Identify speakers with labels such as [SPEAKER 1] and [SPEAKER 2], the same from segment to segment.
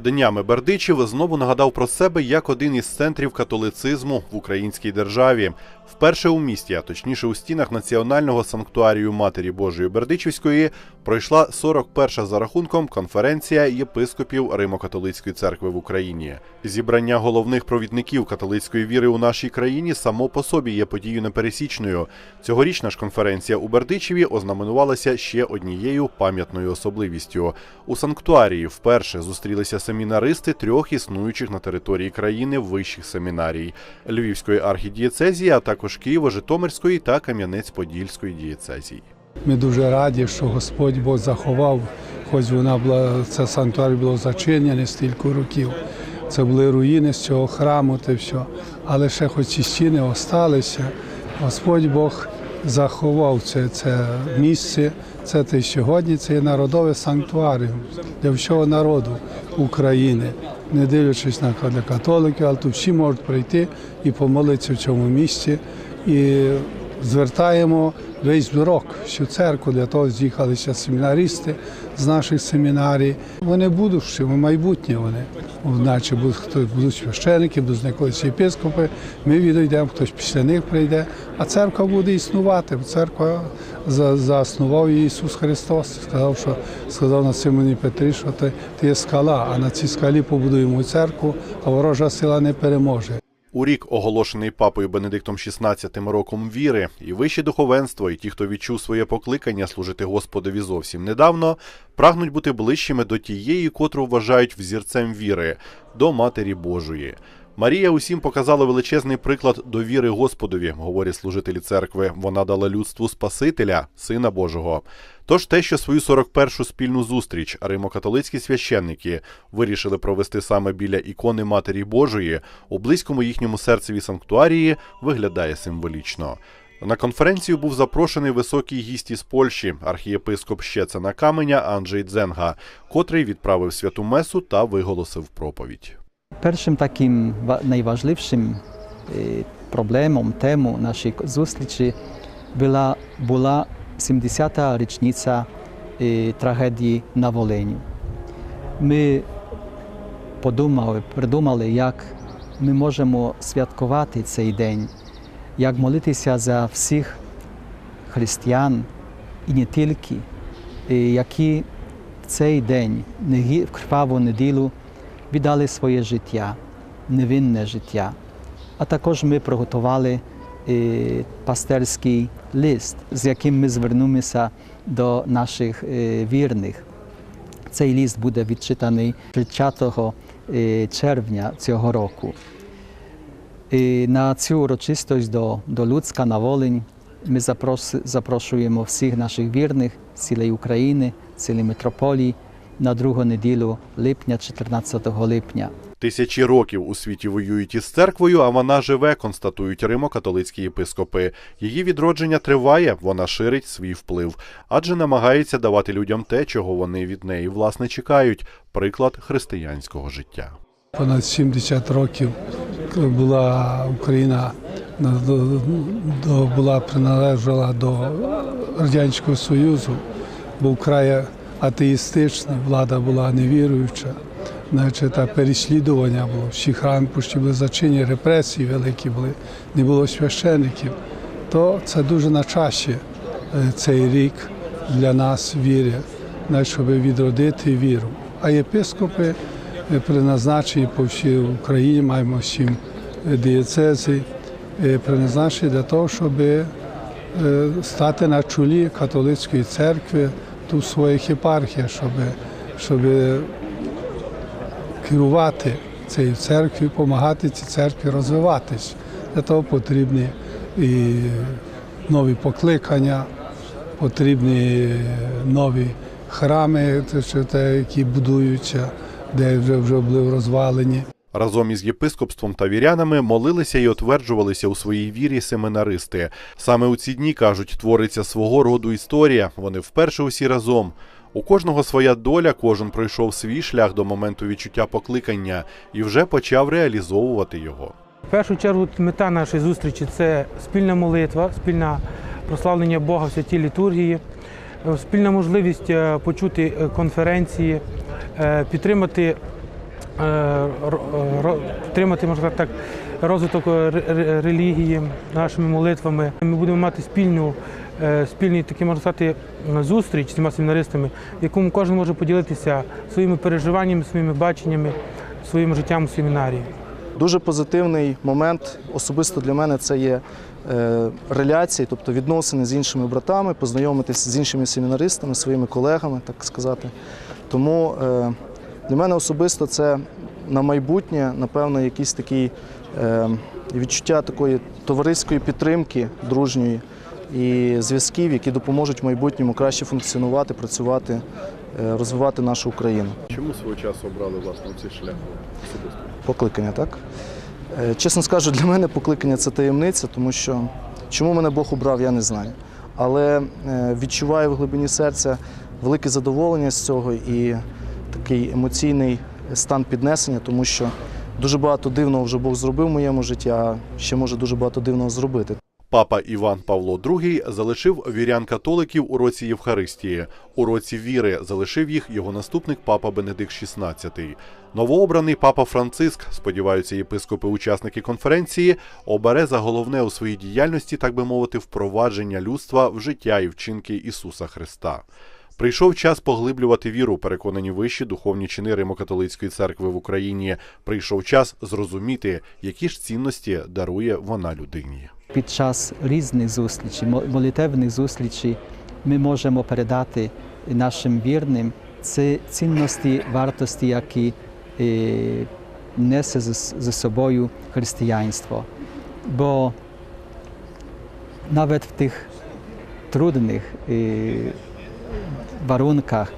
[SPEAKER 1] Днями Бердичів знову нагадав про себе як один із центрів католицизму в українській державі. Вперше у місті, а точніше у стінах національного санктуарію Матері Божої Бердичівської, пройшла 41-ша за рахунком конференція єпископів Римо-католицької церкви в Україні. Зібрання головних провідників католицької віри у нашій країні само по собі є подією непересічною. Цьогорічна ж конференція у Бердичеві ознаменувалася ще однією пам'ятною особливістю. У санктуарії вперше зустрілися семінаристи трьох існуючих на території країни вищих семінарій Львівської архідієцезії, а також Києво-Житомирської та Кам'янець-Подільської дієцезії.
[SPEAKER 2] Ми дуже раді, що Господь Бог заховав, хоч вона була, це санктуарій було зачинене стільки років. Це були руїни з цього храму, те все. Але ще хоч ці стіни осталися, Господь Бог заховав це, це місце. Це те сьогодні це є народове санктуаріум для всього народу України, не дивлячись на католиків, але тут всі можуть прийти і помолитися в цьому місці. І звертаємо весь зрок, всю церкву, для того з'їхалися семінаристи з наших семінарій. Вони будущими, майбутнє вони. Наче будуть хтось будуть священики, будуть якось єпископи. Ми відійдемо, хтось після них прийде, а церква буде існувати. Церква за- заснував її Ісус Христос. Сказав, що сказав на Симоні Петрі, що ти, ти є скала, а на цій скалі побудуємо церкву, а ворожа сила не переможе.
[SPEAKER 1] У рік, оголошений папою Бенедиктом XVI роком віри, і вище духовенство, і ті, хто відчув своє покликання служити Господові зовсім недавно, прагнуть бути ближчими до тієї, котру вважають взірцем віри, до Матері Божої. Марія усім показала величезний приклад довіри Господові, говорять служителі церкви. Вона дала людству Спасителя, Сина Божого. Тож те, що свою 41-шу спільну зустріч римокатолицькі священники вирішили провести саме біля ікони Матері Божої у близькому їхньому серцеві санктуарії, виглядає символічно. На конференцію був запрошений високий гість із Польщі, архієпископ Щецена Каменя Анджей Дзенга, котрий відправив святу месу та виголосив проповідь.
[SPEAKER 3] Першим таким ва- найважливішим е, проблемом, тему нашої зустрічі була, була 70-та річниця е, трагедії на Волині. Ми подумали, придумали, як ми можемо святкувати цей день, як молитися за всіх християн і не тільки, е, які цей день, в криваву неділю, віддали своє життя, невинне життя. А також ми приготували пастерський лист, з яким ми звернемося до наших е, вірних. Цей лист буде відчитаний 30 е, червня цього року. І на цю урочистость до, до Луцька на Волинь ми запрошуємо всіх наших вірних з цілої України, цілої митрополії на другу неділю липня, 14 липня.
[SPEAKER 1] Тисячі років у світі воюють із церквою, а вона живе, констатують римо-католицькі єпископи. Її відродження триває, вона ширить свій вплив, адже намагається давати людям те, чого вони від неї власне чекають приклад християнського життя.
[SPEAKER 2] Понад 70 років була Україна була приналежала до Радянського Союзу, був край атеїстичний, влада була невіруюча, значить, а переслідування було. Всі храми почти були зачинені, репресії великі були, не було священиків. То це дуже на часі е, цей рік для нас віри, щоб відродити віру. А єпископи е, призначені по всій Україні, маємо сім е, дієцезій, призначені для того, щоб стати на чолі католицької церкви тут в своїх єпархіях, щоб, щоб керувати цією церквою, допомагати цій церкві розвиватись. Для того потрібні і нові покликання, потрібні нові храми, які будуються, де вже, вже були розвалені.
[SPEAKER 1] Разом із єпископством та вірянами молилися і отверджувалися у своїй вірі семинаристи. Саме у ці дні кажуть, твориться свого роду історія. Вони вперше усі разом. У кожного своя доля, кожен пройшов свій шлях до моменту відчуття покликання і вже почав реалізовувати його.
[SPEAKER 4] В першу чергу мета нашої зустрічі це спільна молитва, спільне прославлення Бога в святій літургії, е, спільна можливість е, почути е, конференції, підтримати підтримати, можна так, розвиток ре- ре- релігії нашими молитвами. Ми будемо мати спільну, е, спільний такий, можна сказати, зустріч з цими семінаристами, в якому кожен може поділитися своїми переживаннями, своїми баченнями, своїм життям у семінарії.
[SPEAKER 5] Дуже позитивний момент особисто для мене це є е, реляції, тобто відносини з іншими братами, познайомитися з іншими семінаристами, своїми колегами, так сказати. Тому е, для мене особисто це на майбутнє, напевно, якийсь такий відчуття такої товариської підтримки дружньої і зв'язків, які допоможуть в майбутньому краще функціонувати, працювати, е, розвивати нашу Україну.
[SPEAKER 1] Чому свого часу обрали власне цей шлях особисто?
[SPEAKER 5] Покликання, так? Е, Чесно скажу, для мене покликання це таємниця, тому що чому мене Бог обрав, я не знаю. Але е, відчуваю в глибині серця велике задоволення з цього і такий емоційний стан піднесення, тому що дуже багато дивного вже Бог зробив в моєму житті, а ще може дуже багато дивного зробити.
[SPEAKER 1] Папа Іван Павло II залишив вірян католиків у році Євхаристії. У році віри залишив їх його наступник папа Бенедикт XVI. Новообраний папа Франциск, сподіваються єпископи-учасники конференції, обере за головне у своїй діяльності, так би мовити, впровадження людства в життя і вчинки Ісуса Христа. Прийшов час поглиблювати віру, переконані вищі духовні чини Римо-католицької церкви в Україні. Прийшов час зрозуміти, які ж цінності дарує вона людині.
[SPEAKER 3] Під час різних зустрічей, мо- молитевних зустрічей, ми можемо передати нашим вірним ці цінності, вартості, які е, несе за, собою християнство. Бо навіть в тих трудних е, warunках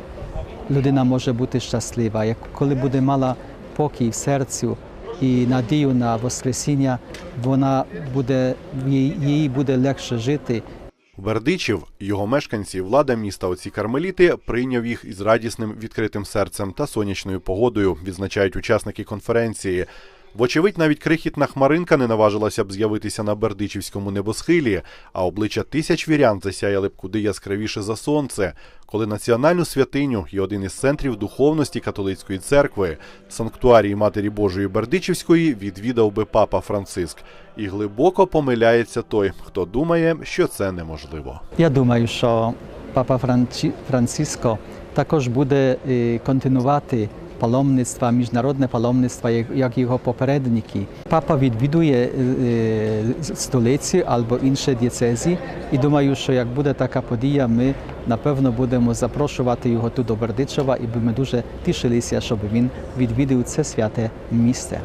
[SPEAKER 3] людина може бути щаслива. Коли буде мала покій в серцю і надію на Воскресіння, вона буде їй, буде легше жити.
[SPEAKER 1] Бердичів, його мешканці, влада міста оці кармеліти прийняв їх із радісним відкритим серцем та сонячною погодою, відзначають учасники конференції. Вочевидь, навіть крихітна хмаринка не наважилася б з'явитися на бердичівському небосхилі, а обличчя тисяч вірян засяяли б куди яскравіше за сонце, коли національну святиню і один із центрів духовності католицької церкви, санктуарії Матері Божої Бердичівської, відвідав би папа Франциск. І глибоко помиляється той, хто думає, що це неможливо.
[SPEAKER 3] Я думаю, що папа Франциско також буде е, континувати паломництва, міжнародне паломництво, як, його попередники. Папа відвідує столицю столиці або інші дієцезі, і думаю, що як буде така подія, ми напевно будемо запрошувати його тут до Бердичева, і ми дуже тішилися, щоб він відвідав це святе місце.